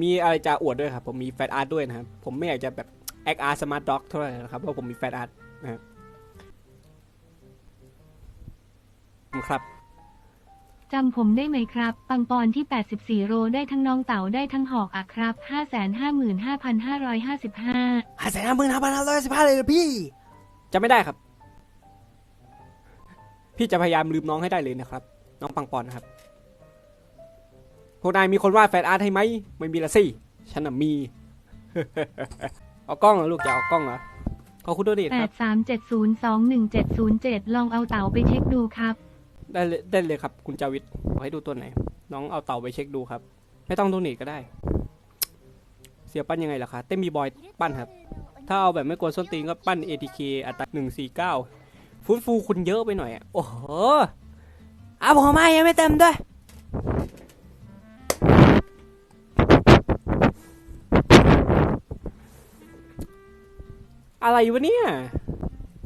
มีอะไรจะอวดด้วยครับ ผมมีแฟนอาร์ตด้วยนะครับ ผมไม่อยากจะแบบแอคอาร์สมาร์ทด็อกเท่าไหร่นะครับเพราะผมมีแฟนอาร์ตนะครับครับจำผมได้ไหมครับ ปังปอนที่ 84 โรได้ทั้งน้องเต๋าได้ทั้งหอกอะครับ 555,555ห้าแสนห้าหมื่นห้าพันห้าร้อยสิบห้าเลยนะพี่ จะไม่ได้ครับ พี่จะพยายามลืมน้องให้ได้เลยนะครับ น้องปังปอนนะครับ พวกนายมีคนวาดแฟนอาร์ตให้ไหมไม่มีละสิฉันน่ะมี เอากล้องเหรอลูกจะเอากล้องเหรอขอบคุณด้วยดิครับ83702177ลองเอาเต๋าไปเช็คดูครับ ได้เลยได้เลยครับ คุณจาวิทขอให้ดูตัวไหน น้องเอาเต่าไปเช็คดูครับ ไม่ต้องโดเนทก็ได้ เสียปั้นยังไงล่ะคะเต้นมีบอยปั้นครับ ถ้าเอาแบบไม่กลัวส้นตีนก็ปั้น ATK อัตราหนึ่งสี่เก้าฟื้นฟูคุณเยอะไปหน่อยอะโอ้โหอาผมไม่ยังไม่เต็มด้วย อะไรวะเนี่ย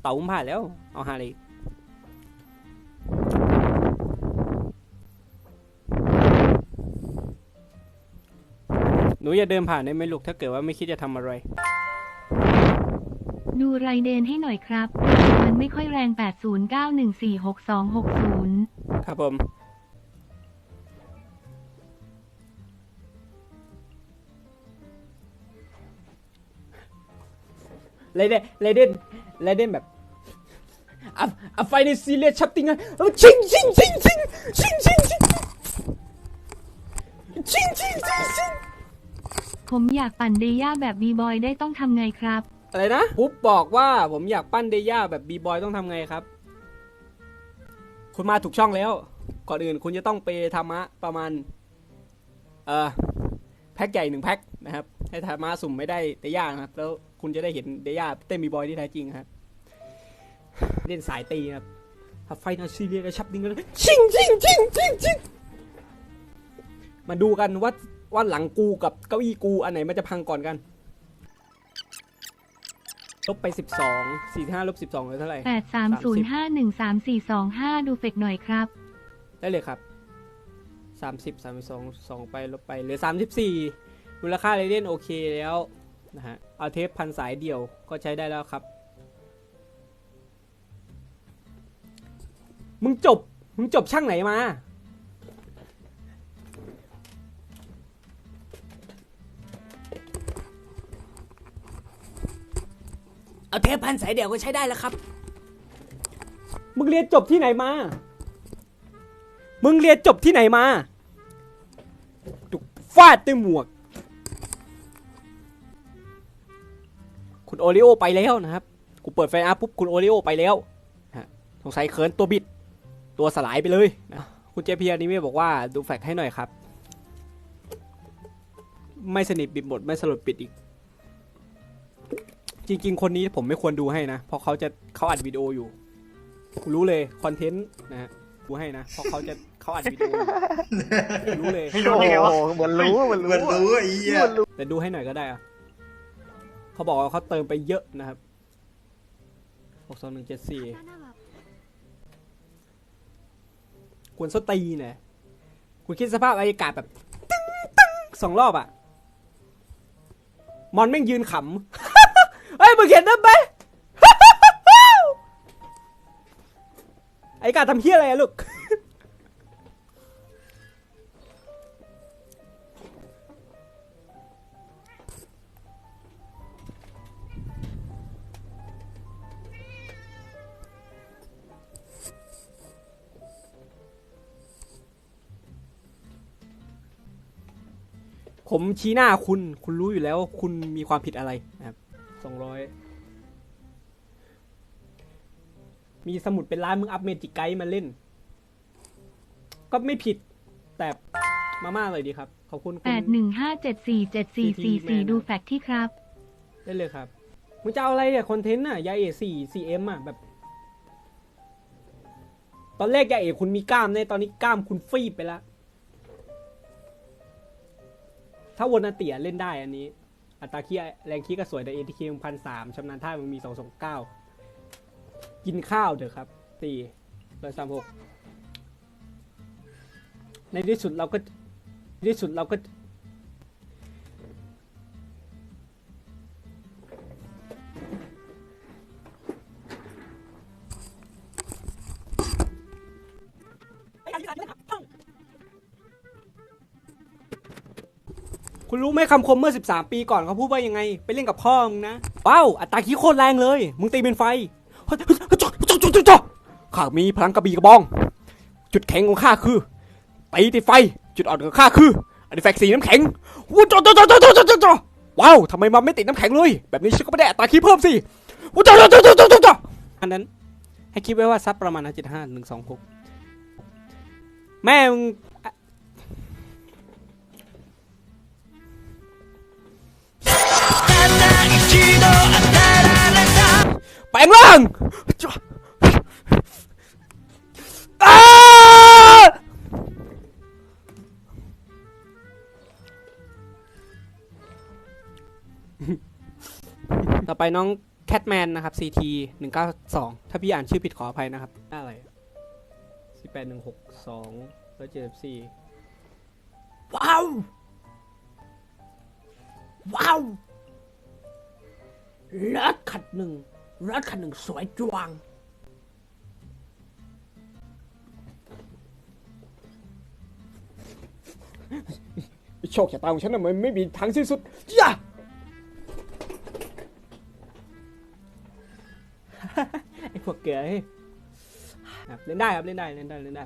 เต่าผมผ่านแล้ว เอาหาเลยหนูอย่าเดินผ่านได้ไหมลูกถ้าเกิดว่าไม่คิดจะทำอะไร ดูไรเดนให้หน่อยครับ มันไม่ค่อยแรง 8091462260 ครับผม เลเดนเลเดนเลเดนแบบอะอะไฟในซีเรียสชับติงอะชิงชิงชิงชิงชิงชิงชิงชิงชิงชิงชิงผมอยากปั่นเดย่าแบบบีบอยได้ต้องทำไงครับ อะไรนะปุ๊บบอกว่าผมอยากปั้นเดย่าแบบบีบอยต้องทำไงครับ คุณมาถูกช่องแล้ว ก่อนอื่นคุณจะต้องไปธรรมะประมาณ เอ่อ แพ็คใหญ่หนึ่งแพ็ค นะครับ ให้ธรรมะสุ่มไม่ได้เดย่านะครับ แล้วคุณจะได้เห็นเดย่าเต้นบีบอยที่แท้จริงครับ เล่นสายตีครับถ้าไฟนาซีเรียกระชับดิ้งกันชิงชิงชิงชิงชิงมาดูกันว่าว่าหลังกูกับเก้าอี้กูอันไหนมันจะพังก่อนกันลบไป 12 45ลบ12เหลือเท่าไหร่830513425 ดูเฟกหน่อยครับ ได้เลยครับ 30 32 2 ไปลบไปเหลือ 34 มูลค่าเรเดนโอเคแล้วนะฮะเอาเทปพันสายเดี่ยวก็ใช้ได้แล้วครับ มึงจบ มึงจบช่างไหนมา เอาเทปพันสายเดี่ยวก็ใช้ได้แล้วครับ มึงเรียนจบที่ไหนมา มึงเรียนจบที่ไหนมาถูกฟาดด้วยหมวก คุณโอริโอไปแล้วนะครับ กูเปิดไฟอาร์ปุ๊บคุณโอริโอไปแล้วนะฮะสงสัยเขินตัวบิด ตัวสลายไปเลยนะคุณเจพีอันนี้ไม่บอกว่าดูแฟกต์ให้หน่อยครับ ไม่สนิทบิดหมดไม่สลดปิดอีก จริง ๆ คนนี้ผมไม่ควรดูให้นะ เพราะเขาจะเขาอัดวิดีโออยู่กูรู้เลยคอนเทนต์นะฮะกูให้นะ เพราะเขาจะเขาอัดวิดีโออยู่รู้เลย ไม่รู้ยังไงวะโอ้โหเหมือนรู้เหมือนรู้มันรู้ไอ้เหี้ยแต่ดูให้หน่อยก็ได้อะ เขาบอกว่าเขาเติมไปเยอะนะครับหกสองหนึ่งเจ็ดสี่ควรสตีเนี่ยคุณคิดสภาพอากาศแบบตึ้งตึ้งสองรอบอะมอนแม่งยืนขำเฮ้ยมึงเห็นนั่นไหมไอ้กาทำเฮี้ยอะไรอะลูก ผมชี้หน้าคุณ คุณรู้อยู่แล้วว่าคุณมีความผิดอะไรนะครับสองร้อยมีสมุดเป็นร้านมึงอัพเมจิกไกด์มาเล่น ก็ไม่ผิด แต่มาม่าเลยดีครับ ขอบคุณคุณ815747444ดูแฟกที่ครับ ได้เลยครับ มึงจะเอาอะไรเนี่ยคอนเทนต์น่ะ ยาเอสี่สี่เอ็มอะ แบบ ตอนแรกยาเอคุณมีกล้ามเนี่ยตอนนี้กล้ามคุณฟีบไปแล้ว ถ้าวนาเตียเล่นได้อันนี้ อัตราคีแรงคีก็สวยแต่เอทีเคพันสามชำนาญท่ามันมีสองสองเก้ากินข้าวเถอะครับสี่ร้อยสามหกในที่สุดเราก็ในที่สุดเราก็ รู้ไหมคำคมเมื่อ 13 ปีก่อนเขาพูดว่ายังไง ไปเล่นกับพ่อมึงนะว้าวอัตราคีโคตรแรงเลย มึงตีเป็นไฟเฮ้ยเฮ้ยเฮ้ยจ๊ะจ๊ะจ๊ะจ๊ะจ๊ะข้ามีพลังกระบี่กระบอง จุดแข็งของข้าคือตีติดไฟ จุดอ่อนของข้าคืออันนี้แฟกสีน้ำแข็งว้าวจ๊ะจ๊ะจ๊ะจ๊ะจ๊ะจ๊ะจ๊ะว้าวทำไมมันไม่ติดน้ำแข็งเลย แบบนี้ฉันก็ไม่ได้อัตราคีเพิ่มสิว้าวจ๊ะจ๊ะจ๊ะจ๊ะจ๊ะจ๊ะอันนั้นให้คิดไว้ว่าซับประมาณนะเจ็ดห้าหนึ่งสองหกแม่มึง ลงร่างจ๊ะอ้าต่อไปน้องแคทแมนนะครับ CT หนึ่งเก้าสองถ้าพี่อ่านชื่อผิดขออภัยนะครับหน้าอะไรสี่แปดหนึ่งหกสองร้อยเจ็ดสิบสี่ว้าว ว้าวรถคันหนึ่ง รถคันหนึ่งสวยจวง โชคชะตาของฉันน่ะมันไม่มีทางสิ้นสุดย่าไอ้พวกเกลือเฮ้ยครับเล่นได้ครับเล่นได้เล่นได้เล่นได้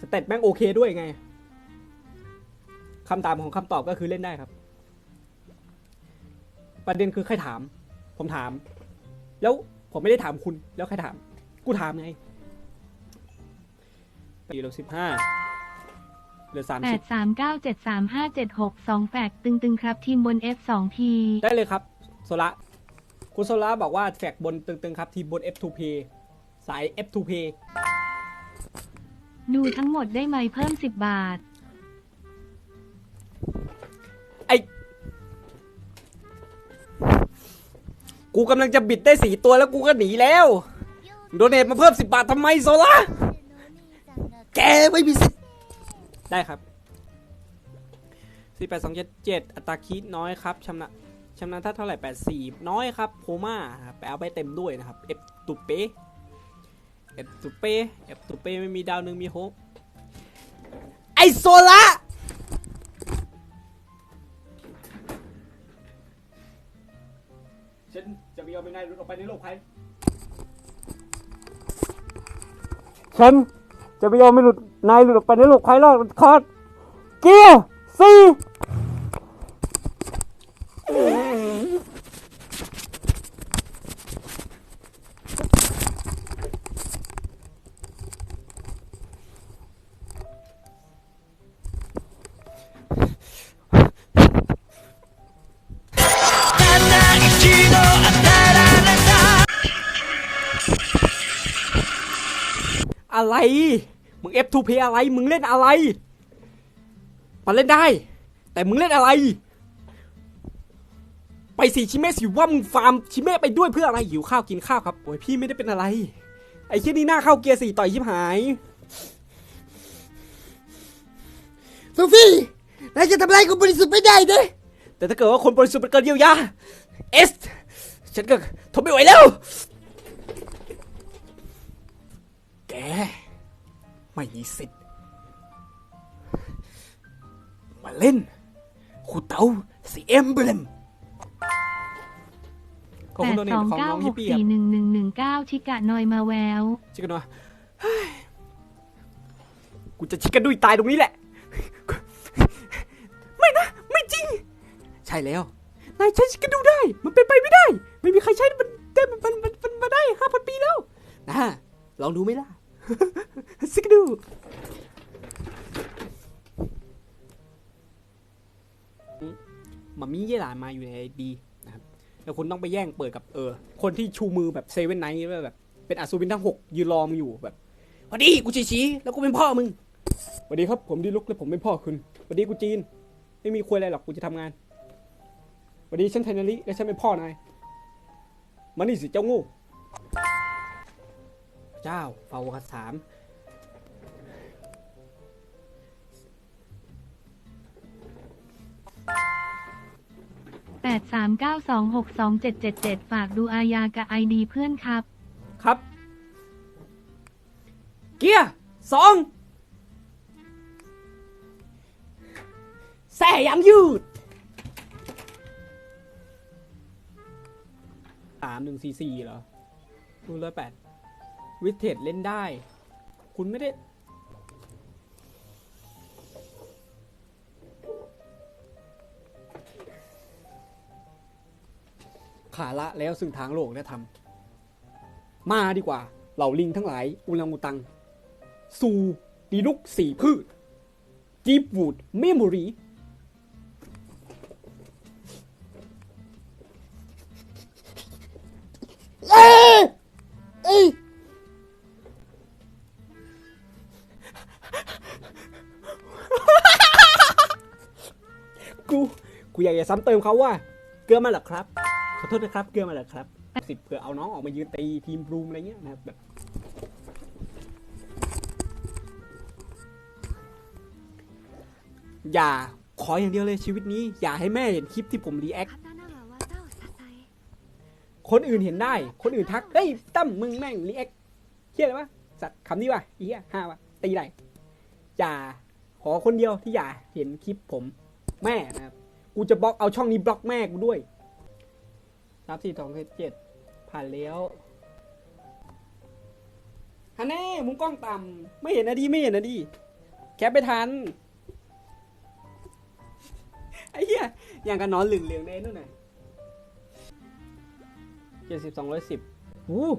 สเตตแม่งโอเคด้วยไงคำตามของคำตอบก็คือเล่นได้ครับ ประเด็นคือใครถาม ผมถาม แล้วผมไม่ได้ถามคุณแล้วใครถาม กูถามไงไปอยู่เหลือสิบห้าเหลือสามแปสิดบสามเก้าเจ็ดสามห้าเจ็ดหกสองแปดตึงๆครับ ทีมบน F2P ได้เลยครับ โซละคุณโซละบอกว่าแฟกบนตึงๆครับ ทีมบน F2P สาย F2P ดูทั้งหมดได้ไหมเพิ่ม 10 บาท กูกำลังจะบิดได้สี่ตัวแล้วกูก็หนีแล้ว โดเนทมาเพิ่มสิบบาททำไมโซล่าแกไม่มีสิทธิ์ได้ครับสี่แปดสองเจ็ดเจ็ดอัตราคิดน้อยครับชำนะชำนาญท่าเท่าไหร่แปดสี่น้อยครับโพม่าครับไปเอาไปเต็มด้วยนะครับเอฟตุเป้เอฟตุเป้เอฟตุเป้ไม่มีดาวหนึ่งมีโฮปไอโซล่า ฉันจะไม่ยอมให้นายหลุดออกไปในโลกภัยฉันจะไม่ยอมไม่หลุดนายหลุดออกไปในโลกภัยรอดคอร์ดเกียร์สี่ อะไร มึง F2P อะไร มึงเล่นอะไร มันเล่นได้ แต่มึงเล่นอะไร ไปสิชิเมะสิว่ามึงฟาร์มชิเมะไปด้วยเพื่ออะไรหิวข้าวกินข้าวครับโอ้ยพี่ไม่ได้เป็นอะไร ไอ้ที่นี่หน้าเข้าเกียร์สี่ต่อยชิบหายโซฟี่นายจะทำอะไรคนบริสุทธิ์ไม่ได้เด้แต่ถ้าเกิดว่าคนบริสุทธิ์เป็นเกินเยียวยาเอส ฉันก็ทนไม่ไหวแล้ว ไม่มีสิทธิ์ มาเล่นขูเตาสีเอ็มเบลมขอบแปคุณดโดเนสทองของเก้าน้องหฮิปกปี้ครับสี่หนึ่งหนึ่งหนึ่งเก้าชิกะนอยมาแวว ชิคกันวะเฮ้ยกูจะชิคกันดุยตายตรงนี้แหละ ไม่นะ ไม่จริง ใช่แล้ว นายใช้ชิคกันดูได้ มันเป็นไปไม่ได้ ไม่มีใครใช้มันได้มันมันมันมันมาได้ห้าพันปีแล้วนะลองดูไหมล่ะ ชิคกันดูมามีเยหลานมาอยู่ในดีนะครับแล้วคุณต้องไปแย่งเปิดกับเออ คนที่ชูมือแบบเซเว่นไนท์แบบ เป็นอัศวินทั้งหกยืนรอมึงอยู่แบบสวัสดีกูชีชีแล้วกูเป็นพ่อมึงสวัสดีครับผมดีลุกและผมเป็นพ่อคุณสวัสดีกูจีน ไม่มีคุยอะไรหรอกกูจะทำงานสวัสดีฉันไทนาริและฉันเป็นพ่อนายมานี่สิเจ้างู เจ้าฟาวคัสสามแปดสามเก้าสองหกสองเจ็ดเจ็ดเจ็ดฝากดูอายากับไอดีเพื่อนครับ ครับ เกียร์สองแส่ยังยืดสามหนึ่งสี่สี่เหรอคูณร้อยแปด วิเทจเล่นได้ คุณไม่ได้ขาละแล้วซึ่งทางโลกได้ทำมาดีกว่า เหล่าลิงทั้งหลาย อุลังอุตัง สู่ดีลุกสี่พืชจีบวูดเมมโมรี กูกูอยากจะซ้ำเติมเขาว่า เกลือมาเหรอครับ ขอโทษนะครับ เกลือมาเหรอครับสิบเผื่อเอาน้องออกมายืนตีทีมบลูมอะไรเงี้ยนะครับแบบอย่าขออย่างเดียวเลยชีวิตนี้ อย่าให้แม่เห็นคลิปที่ผมรีแอคคนอื่นเห็นได้ คนอื่นทัก เฮ้ยตั้มมึงแม่งรีแอคเฮียอะไรวะสัตว์คำนี้วะเฮียห้าวะตีไรอย่าขอคนเดียวที่อย่าเห็นคลิปผม แม่นะครับ กูจะบล็อกเอาช่องนี้บล็อกแม่กูด้วยสามสี่สองเจ็ดผ่านแล้วฮันแน่มุมกล้องต่ำไม่เห็นนะดีไม่เห็นนะดีแคปไปทันไอ้เหี้ยอย่างกับนอนเหลืองๆในนู่นน่ะเจ็ดสิบสองร้อยสิบวู้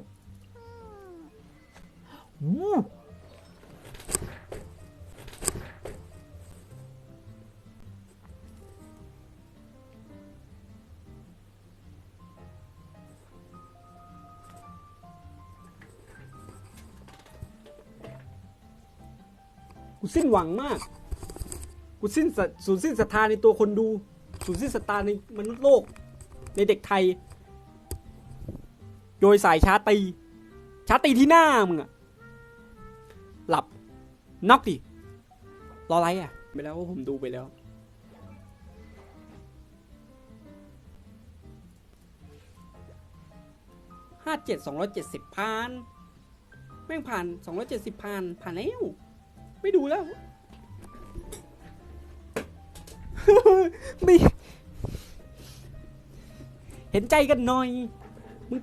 วู้ กูสิ้นหวังมาก กูสิ้นศรัทสูญสิ้นศรัทธาในตัวคนดู สูญสิ้นศรัทธาในมนุษย์โลก ในเด็กไทย โดยสายชาร์จตี ชาร์จตีที่หน้ามึงอะหลับน็อกดิ รออะไรอะไปแล้วว่าผมดูไปแล้วห้าเจ็ดสองร้อยเจ็ดสิบผ่านแม่งผ่านสองร้อยเจ็ดสิบผ่านผ่านแล้ว ไม่ดูแล้ว ไม่ เห็นใจกันหน่อย มึง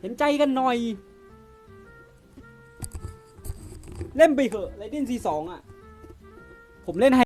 เห็นใจกันหน่อย เล่นไปเถอะไรเดนซีสองอะ ผมเล่นไฮ